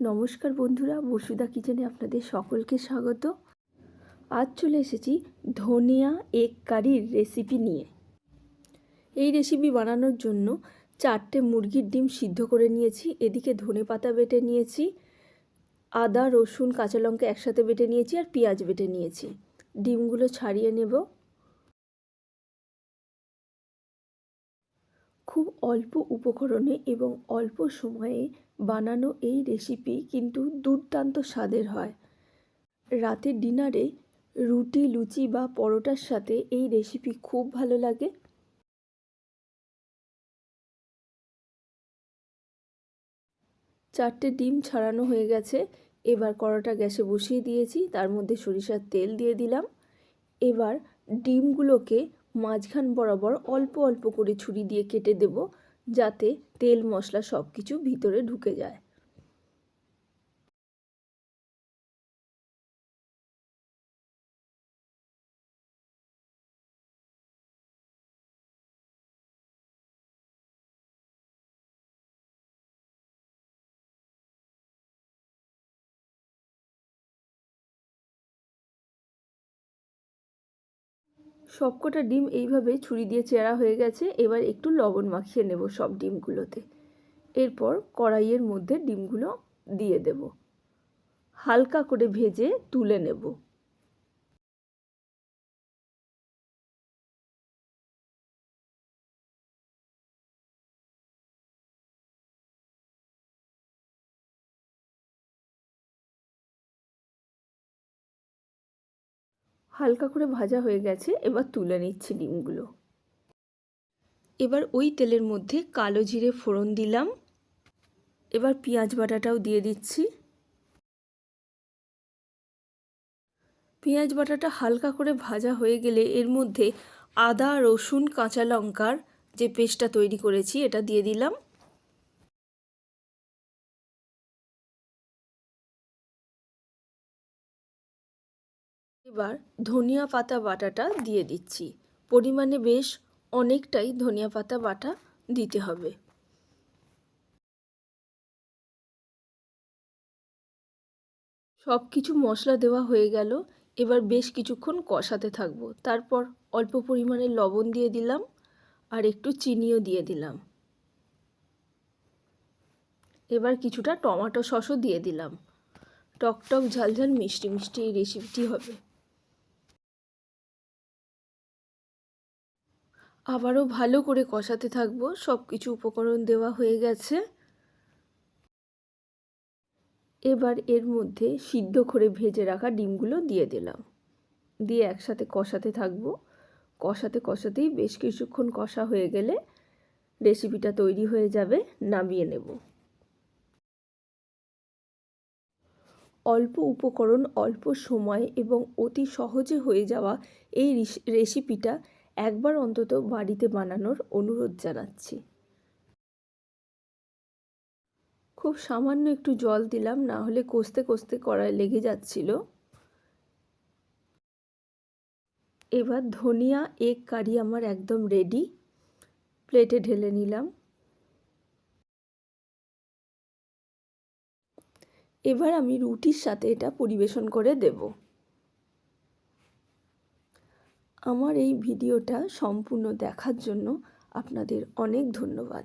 নমস্কার বন্ধুরা বসুদা কিচেনে আপনাদের সকলকে স্বাগত। আজ চলে এসেছি ধনিয়া এগ কারির রেসিপি নিয়ে। এই রেসিপি বানানোর জন্য চারটে মুরগির ডিম সিদ্ধ করে নিয়েছি, এদিকে ধনে পাতা বেটে নিয়েছি, আদা, রসুন, কাঁচা লঙ্কা একসাথে বেটে নিয়েছি আর পেঁয়াজ বেটে নিয়েছি। ডিমগুলো ছাড়িয়ে নেব। খুব অল্প উপকরণে এবং অল্প সময়ে বানানো এই রেসিপি কিন্তু দুর্দান্ত স্বাদের হয়। রাতের ডিনারে রুটি, লুচি বা পরোটার সাথে এই রেসিপি খুব ভালো লাগে। চারটে ডিম ছাড়ানো হয়ে গেছে। এবার কড়াটা গ্যাসে বসিয়ে দিয়েছি। তার মধ্যে সরিষার তেল দিয়ে দিলাম। এবার ডিমগুলোকে মাঝখান বরাবর অল্প অল্প করে ছুরি দিয়ে কেটে দেব, যাতে তেল মশলা সব কিছু ভিতরে ঢুকে যায়। সবকটা ডিম এইভাবে ছুরি দিয়ে চেরা হয়ে গেছে, এবার একটু লবণ মাখিয়ে নেব সব ডিমগুলোতে। এরপর কড়াইয়ের মধ্যে ডিমগুলো দিয়ে দেব। হালকা করে ভেজে তুলে নেব। হালকা করে ভাজা হয়ে গেছে, এবার তুলে নিচ্ছি ডিমগুলো। এবার ওই তেলের মধ্যে কালো জিরে ফোড়ন দিলাম। এবার পেঁয়াজ বাটাটাও দিয়ে দিচ্ছি। পেঁয়াজ বাটাটা হালকা করে ভাজা হয়ে গেলে এর মধ্যে আদা, রসুন, কাঁচা লঙ্কার যে পেস্টটা তৈরি করেছি, এটা দিয়ে দিলাম। এবার ধনিয়া পাতা বাটাটা দিয়ে দিচ্ছি। পরিমাণে বেশ অনেকটাই ধনিয়া পাতা বাটা দিতে হবে। সব কিছু মশলা দেওয়া হয়ে গেল। এবার বেশ কিছুক্ষণ কষাতে থাকব। তারপর অল্প পরিমাণে লবণ দিয়ে দিলাম আর একটু চিনিও দিয়ে দিলাম। এবার কিছুটা টমেটো সসও দিয়ে দিলাম। টক টকটক ঝালঝাল মিষ্টি মিষ্টি এই রেসিপিটি হবে। আবারও ভালো করে কষাতে থাকব। সব কিছু উপকরণ দেওয়া হয়ে গেছে। এবার এর মধ্যে সিদ্ধ করে ভেজে রাখা ডিমগুলো দিয়ে দিলাম। দিয়ে একসাথে কষাতে থাকব। কষাতে কষাতেই বেশ কিছুক্ষণ কষা হয়ে গেলে রেসিপিটা তৈরি হয়ে যাবে, নামিয়ে নেব। অল্প উপকরণ, অল্প সময় এবং অতি সহজে হয়ে যাওয়া এই রেসিপিটা একবার অন্তত বাড়িতে বানানোর অনুরোধ জানাচ্ছি। খুব সামান্য একটু জল দিলাম, না হলে কষতে কষতে কড়াই লেগে যাচ্ছিল। এবার ধনিয়া, এগ, কারি আমার একদম রেডি প্লেটে ঢেলে নিলাম। এবার আমি রুটির সাথে এটা পরিবেশন করে দেব। আমার এই ভিডিওটা সম্পূর্ণ দেখার জন্য আপনাদের অনেক ধন্যবাদ।